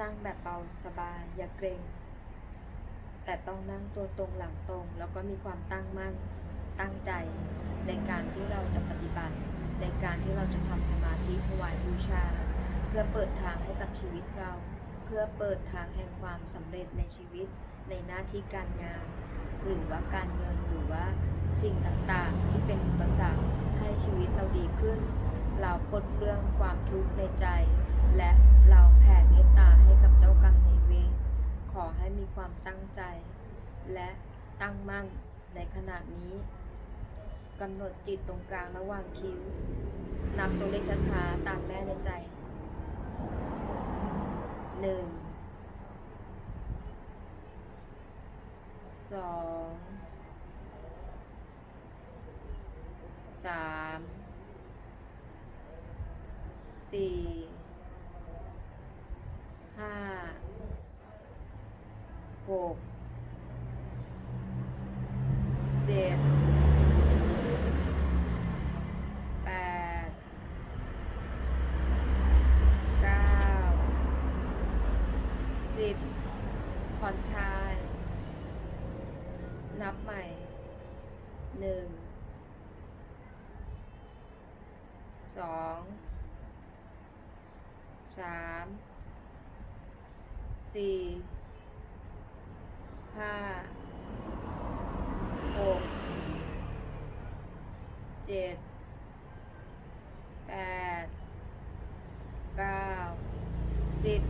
นั่งแบบเบาสบาย อย่าเกรงแต่ต้องนั่งตัวตรงหลังตรง แล้วก็มีความตั้งมั่นตั้งใจในการที่เราจะปฏิบัติ ในการที่เราจะทำสมาธิถวายบูชา เพื่อเปิดทางให้กับชีวิตเรา เพื่อเปิดทางแห่งความสำเร็จในชีวิต ในหน้าที่การงาน หรือว่าการเงินหรือว่าสิ่งต่างๆ ที่เป็นอุปสรรคให้ชีวิตเราดีขึ้น เราปลดเปลื้องความทุกข์ในใจ และเราแผ่เมตตาให้กับเจ้ากรรมในายเวรขอให้มีความตั้งใจ และตั้งมั่นในขณะนี้กำหนดจิตตรงกลางระหว่างคิ้วนับตัวเลขช้าๆตามแม่ในใจหนึ่งสองสามสี่ห้าหกเจ็ดแปดเก้าสิบผ่อนคลาย นับใหม่หนึ่ง สองสามสี่ห้าหกเจ็ดแปดเก้าสิบ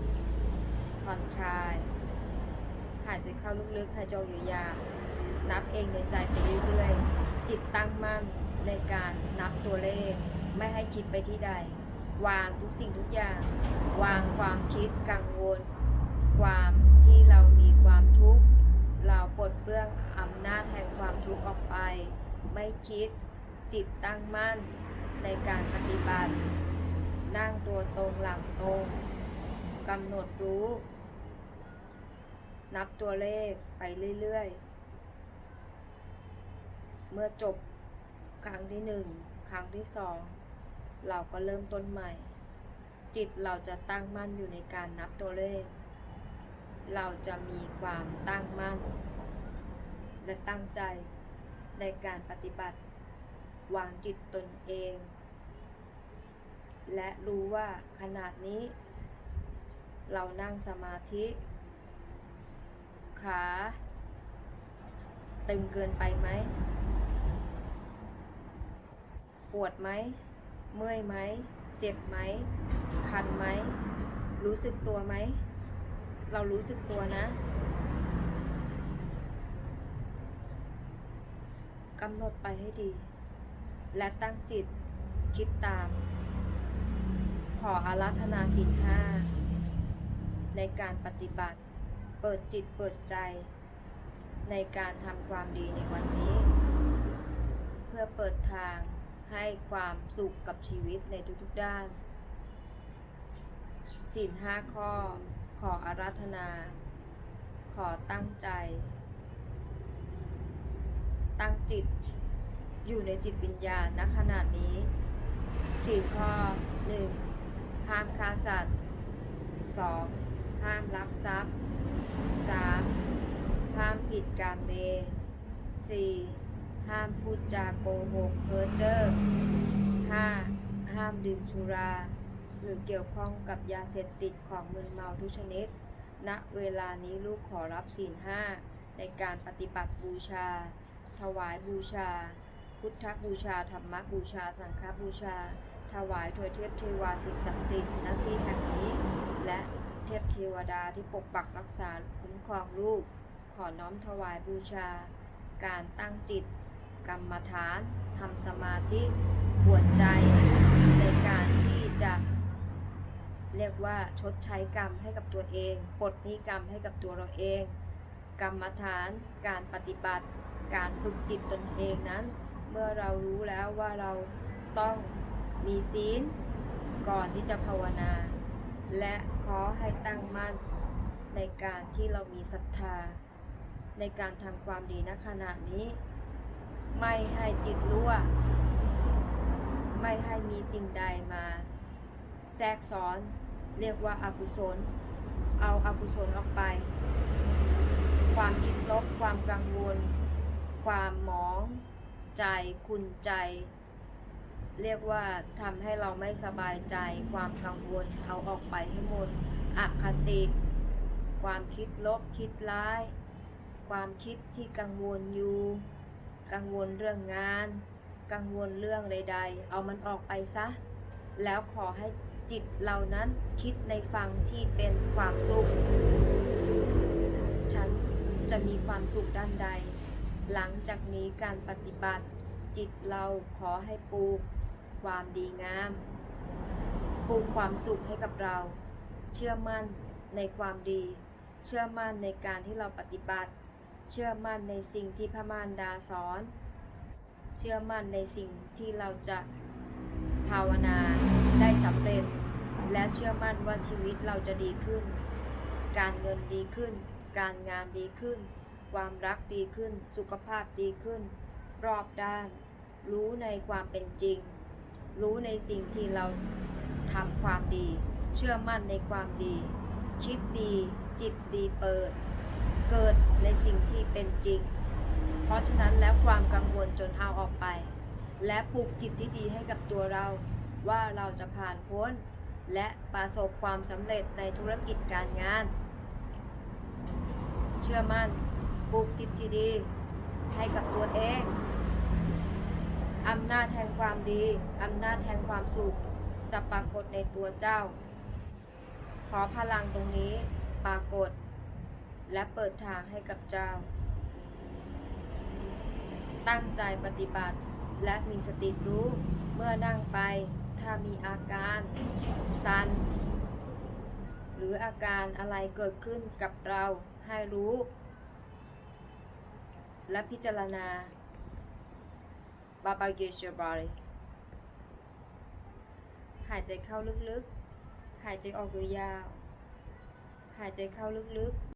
ผ่อนคลาย หายใจเข้าลึกๆหายใจออกยาวๆนับเองในใจไปเรื่อยๆ จิตตั้งมั่นในการนับตัวเลข ไม่ให้คิดไปที่ใด วางทุกสิ่งทุกอย่าง วางความคิดกังวล ความที่เรามีความทุกข์เราปลดเปลื้องอำนาจแห่งความทุกข์ออกไป ไม่คิดจิตตั้งมั่นในการปฏิบัติ นั่งตัวตรงหลังตรงกำหนดรู้ นับตัวเลขไปเรื่อยๆ เมื่อจบครั้งที่หนึ่งครั้งที่สอง เราก็เริ่มต้นใหม่ จิตเราจะตั้งมั่นอยู่ในการนับตัวเลข เราจะมีความตั้งมั่น และตั้งใจในการปฏิบัติ วางจิตตนเอง และรู้ว่าขนาดนี้ เรานั่งสมาธิ ขา ตึงเกินไปไหม ปวดไหม เมื่อยไหม เจ็บไหม คันไหม รู้สึกตัวไหม เรารู้สึกตัวนะกำหนดไปให้ดี และตั้งจิตคิดตาม ขออาราธนาศีลห้าในการปฏิบัติ เปิดจิตเปิดใจ ในการทำความดีในวันนี้ เพื่อเปิดทาง ให้ความสุขกับชีวิตในทุกๆด้านศีลห้าข้อ ขออาราธนา ขอตั้งใจ ตั้งจิต อยู่ในจิตวิญญาณณขณะนี้สี่ข้อหนึ่งห้ามฆ่าสัตว์สองห้ามลักทรัพย์สามห้ามผิดการเมสี่ ห้ามพูดจาโกหกเพ้อเจ้อห้าห้ามดื่มสุรา หรือเกี่ยวข้องกับยาเสพติดของมึนเมาทุกชนิดณเวลานี้ลูกขอรับศีลห้าในการปฏิบัติบูชา ถวายบูชา พุทธบูชาธรรมบูชา สังฆบูชา ถวายถวยเทพเทวาสิ่งศักดิ์สิทธิ์ณที่แห่งนี้ และเทพเทวดาที่ปกปักรักษาคุ้มครองลูก ขอน้อมถวายบูชา การตั้งจิต กรรมฐานทำสมาธิบวชใจในการที่จะเรียกว่าชดใช้กรรมให้กับตัวเองปลดหนี้กรรมให้กับตัวเราเอง กรรมฐานการปฏิบัติ การฝึกจิตตนเองนั้น เมื่อเรารู้แล้วว่าเราต้องมีศีลก่อนที่จะภาวนา และขอให้ตั้งมั่นในการที่เรามีศรัทธา ในการทำความดีณขณะนี้ ไม่ให้จิตรั่ว ไม่ให้มีสิ่งใดมา แทรกซ้อน เรียกว่าอากุศล เอากุศลออกไป ความคิดลบ ความกังวล ความหมอง ใจขุนใจ เรียกว่าทำให้เราไม่สบายใจ ความกังวลเอาออกไปให้หมดอคติความคิดลบคิดร้าย ความคิดที่กังวลอยู่ กังวลเรื่องงาน กังวลเรื่องใด ๆ เอามันออกไปซะ แล้วขอให้จิตเหล่านั้นคิดในฝั่งที่เป็นความสุข ฉันจะมีความสุขด้านใด หลังจากนี้การปฏิบัติ จิตเราขอให้ปลูกความดีงาม ปลูกความสุขให้กับเรา เชื่อมั่นในความดี เชื่อมั่นในการที่เราปฏิบัติ เชื่อมั่นในสิ่งที่พระมารดาสอน เชื่อมั่นในสิ่งที่เราจะภาวนาได้สำเร็จ และเชื่อมั่นว่าชีวิตเราจะดีขึ้น การเงินดีขึ้น การงานดีขึ้น ความรักดีขึ้น สุขภาพดีขึ้น รอบด้าน รู้ในความเป็นจริง รู้ในสิ่งที่เราทำความดี เชื่อมั่นในความดี คิดดี จิตดีเปิด เกิดในสิ่งที่เป็นจริง เพราะฉะนั้นแล้วความกังวลจนเอาออกไป และปลูกจิตที่ดีให้กับตัวเรา ว่าเราจะผ่านพ้น และประสบความสำเร็จในธุรกิจการงาน เชื่อมั่นปลูกจิตที่ดี ให้กับตัวเองอำนาจแห่งความดีอำนาจแห่งความสุขจะปรากฏในตัวเจ้า ขอพลังตรงนี้ปรากฏ และเปิดทางให้กับเจ้า ตั้งใจปฏิบัติและมีสติรู้เมื่อนั่งไป ถ้ามีอาการสันหรืออาการอะไรเกิดขึ้นกับเราให้รู้ และพิจารณาบาบาเกชบาริหายใจเข้าลึกๆ หายใจออกยาวๆหายใจเข้าลึกๆ